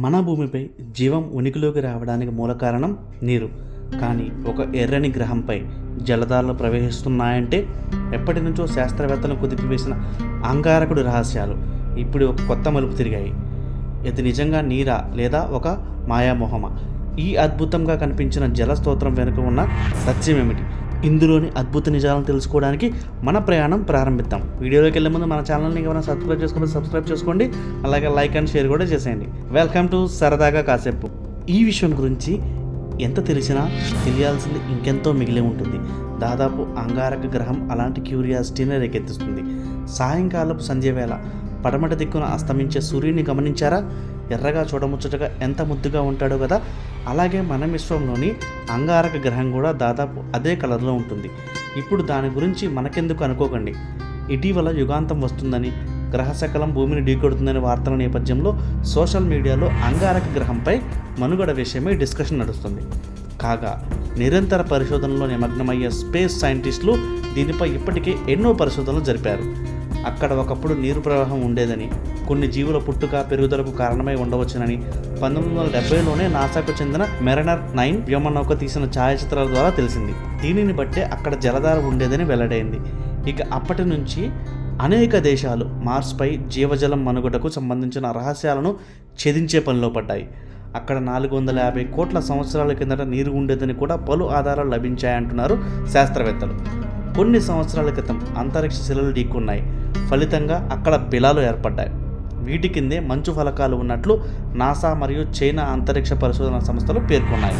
మన భూమిపై జీవం ఉనికిలోకి రావడానికి మూల కారణం నీరు. కానీ ఒక ఎర్రని గ్రహంపై జలధారలు ప్రవహిస్తున్నాయంటే ఎప్పటి నుంచో శాస్త్రవేత్తలు కుదిపివేసిన అంగారకుడు రహస్యాలు ఇప్పుడు ఒక కొత్త మలుపు తిరిగాయి. ఇది నిజంగా నీరా లేదా ఒక మాయామోహమా? ఈ అద్భుతంగా కనిపించిన జల స్తోత్రం వెనుక ఉన్న సత్యం ఏమిటి ఇందులోని అద్భుత నిజాలను తెలుసుకోవడానికి మన ప్రయాణం ప్రారంభిద్దాం. వీడియోలోకి వెళ్ళే ముందు మన ఛానల్ని ఏమైనా సబ్స్క్రైబ్ చేసుకోకపోతే సబ్స్క్రైబ్ చేసుకోండి. అలాగే లైక్ అండ్ షేర్ కూడా చేసేయండి. వెల్కమ్ టు సరదాగా కాసేపు. ఈ విషయం గురించి ఎంత తెలిసినా తెలియాల్సింది ఇంకెంతో మిగిలి ఉంటుంది. దాదాపు అంగారక గ్రహం అలాంటి క్యూరియాసిటీని రేకెత్తిస్తుంది. సాయంకాలపు సంధ్య వేళ పడమట దిక్కున అస్తమించే సూర్యుని గమనించారా? ఎర్రగా చూడముచ్చటగా ఎంత ముద్దుగా ఉంటాడో కదా? అలాగే మన విశ్వంలోని అంగారక గ్రహం కూడా దాదాపు అదే కలర్లో ఉంటుంది. ఇప్పుడు దాని గురించి మనకెందుకు అనుకోకండి. ఇటీవల యుగాంతం వస్తుందని గ్రహశకలం భూమిని ఢీకొడుతుందనే వార్తల నేపథ్యంలో సోషల్ మీడియాలో అంగారక గ్రహంపై మనుగడ విషయమై డిస్కషన్ నడుస్తుంది. కాగా నిరంతర పరిశోధనలో నిమగ్నమయ్యే స్పేస్ సైంటిస్టులు దీనిపై ఇప్పటికే ఎన్నో పరిశోధనలు జరిపారు. అక్కడ ఒకప్పుడు నీరు ప్రవాహం ఉండేదని కొన్ని జీవుల పుట్టుక పెరుగుదలకు కారణమై ఉండవచ్చునని పంతొమ్మిది వందల డెబ్బైలోనే నాసాకు చెందిన మెరనర్ నైన్ వ్యోమనౌక తీసిన ఛాయాచిత్రాల ద్వారా తెలిసింది. దీనిని బట్టే అక్కడ జలధార ఉండేదని వెల్లడైంది. ఇక అప్పటి నుంచి అనేక దేశాలు మార్స్పై జీవజలం మనుగడకు సంబంధించిన రహస్యాలను ఛేదించే పనిలో పడ్డాయి. అక్కడ నాలుగు వందల యాభై కోట్ల సంవత్సరాల కిందట నీరు ఉండేదని కూడా పలు ఆధారాలు లభించాయంటున్నారు శాస్త్రవేత్తలు. కొన్ని సంవత్సరాల క్రితం అంతరిక్ష శిలలు ఢీకున్నాయి. ఫలితంగా అక్కడ బిలాలు ఏర్పడ్డాయి. వీటి కిందే మంచు ఫలకాలు ఉన్నట్లు నాసా మరియు చైనా అంతరిక్ష పరిశోధన సంస్థలు పేర్కొన్నాయి.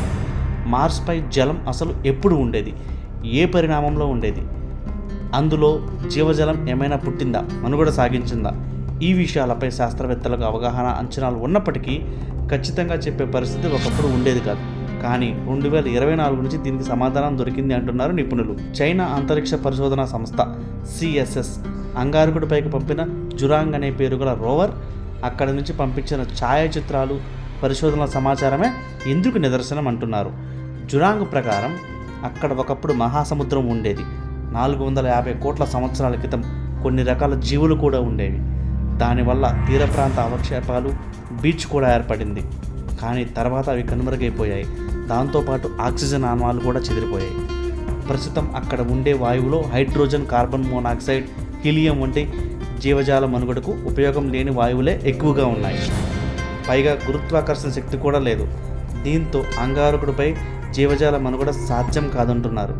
మార్స్పై జలం అసలు ఎప్పుడు ఉండేది? ఏ పరిణామంలో ఉండేది? అందులో జీవజలం ఏమైనా పుట్టిందా? మనుగడ సాగించిందా? ఈ విషయాలపై శాస్త్రవేత్తలకు అవగాహన అంచనాలు ఉన్నప్పటికీ ఖచ్చితంగా చెప్పే పరిస్థితి ఒకప్పుడు ఉండేది కాదు. కానీ రెండు వేల ఇరవై నాలుగు నుంచి దీనికి సమాధానం దొరికింది అంటున్నారు నిపుణులు. చైనా అంతరిక్ష పరిశోధన సంస్థ సిఎస్ఎస్ అంగారకుడిపైకి పంపిన జురాంగ్ అనే పేరు గల రోవర్ అక్కడి నుంచి పంపించిన ఛాయాచిత్రాలు పరిశోధనల సమాచారమే ఇందుకు నిదర్శనం అంటున్నారు. జురాంగ్ ప్రకారం అక్కడ ఒకప్పుడు మహాసముద్రం ఉండేది. నాలుగు వందల యాభై కోట్ల సంవత్సరాల క్రితం కొన్ని రకాల జీవులు కూడా ఉండేవి. దానివల్ల తీర ప్రాంత అవక్షేపాలు బీచ్ కూడా ఏర్పడింది. కానీ తర్వాత అవి కనుమరుగైపోయాయి. దాంతోపాటు ఆక్సిజన్ ఆనవాలు కూడా చెదిరిపోయాయి. ప్రస్తుతం అక్కడ ఉండే వాయువులో హైడ్రోజన్ కార్బన్ మోనాక్సైడ్ హీలియం వంటి జీవజాల మనుగడకు ఉపయోగం లేని వాయువులే ఎక్కువగా ఉన్నాయి. పైగా గురుత్వాకర్షణ శక్తి కూడా లేదు. దీంతో అంగారకుడిపై జీవజాల మనుగడ సాధ్యం కాదంటున్నారు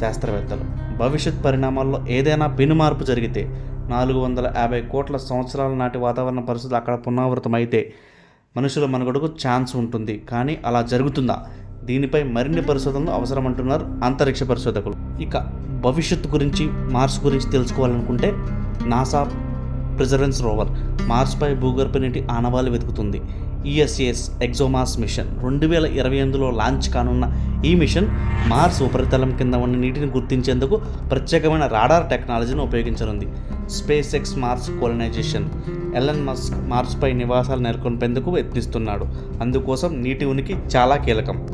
శాస్త్రవేత్తలు. భవిష్యత్ పరిణామాల్లో ఏదైనా పెనుమార్పు జరిగితే నాలుగు వందల యాభై కోట్ల సంవత్సరాల నాటి వాతావరణ పరిస్థితులు అక్కడ పునరావృతమైతే అయితే మనుషుల మనుగడకు ఛాన్స్ ఉంటుంది. కానీ అలా జరుగుతుందా? దీనిపై మరిన్ని పరిశోధనలు అవసరమంటున్నారు అంతరిక్ష పరిశోధకులు. ఇక భవిష్యత్తు గురించి మార్స్ గురించి తెలుసుకోవాలనుకుంటే నాసా ప్రిజరెన్స్ రోవర్ మార్స్పై భూగర్భ నీటి ఆనవాలు వెతుకుతుంది. ESA's ExoMars mission. రెండు వేల ఇరవై ఎనిమిదిలో లాంచ్ కానున్న ఈ మిషన్ మార్స్ ఉపరితలం కింద ఉన్న నీటిని గుర్తించేందుకు ప్రత్యేకమైన రాడార్ టెక్నాలజీని ఉపయోగించనుంది. SpaceX mars colonization. Elon Musk మార్స్పై నివాసాలు నెలకొల్పేందుకు యత్నిస్తున్నాడు. అందుకోసం నీటి ఉనికి చాలా కీలకం.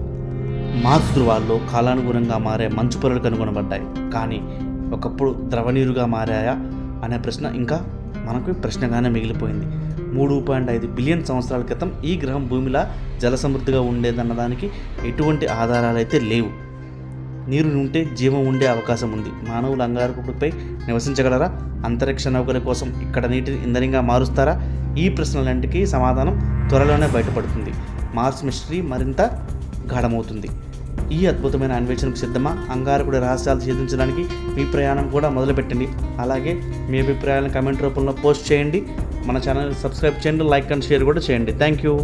మార్స్ ధృవాల్లో కాలానుగుణంగా మారే మంచు పొరలు కనుగొనబడ్డాయి కానీ ఒకప్పుడు ద్రవనీరుగా మారాయా అనే ప్రశ్న ఇంకా మనకు ప్రశ్నగానే మిగిలిపోయింది. మూడు పాయింట్ ఐదు బిలియన్ సంవత్సరాల క్రితం ఈ గ్రహం భూమిలా జలసమృద్ధిగా ఉండేదన్నదానికి ఎటువంటి ఆధారాలు అయితే లేవు. నీరు ఉంటే జీవం ఉండే అవకాశం ఉంది. మానవులు అంగారకుడిపై నివసించగలరా? అంతరిక్ష నౌకల కోసం ఇక్కడ నీటిని ఇంధనంగా మారుస్తారా? ఈ ప్రశ్నలన్నింటికీ సమాధానం త్వరలోనే బయటపడుతుంది. మార్స్ మిస్టరీ మరింత గాఢమవుతుంది. ఈ అద్భుతమైన అన్వేషణకు సిద్ధమా? అంగారకుడి రహస్యాలు ఛేదించడానికి మీ ప్రయాణం కూడా మొదలుపెట్టండి. అలాగే మీ అభిప్రాయాలను కమెంట్ రూపంలో పోస్ట్ చేయండి. మన ఛానల్ సబ్స్క్రైబ్ చేయండి లైక్ అండ్ షేర్ కూడా చేయండి. Thank you.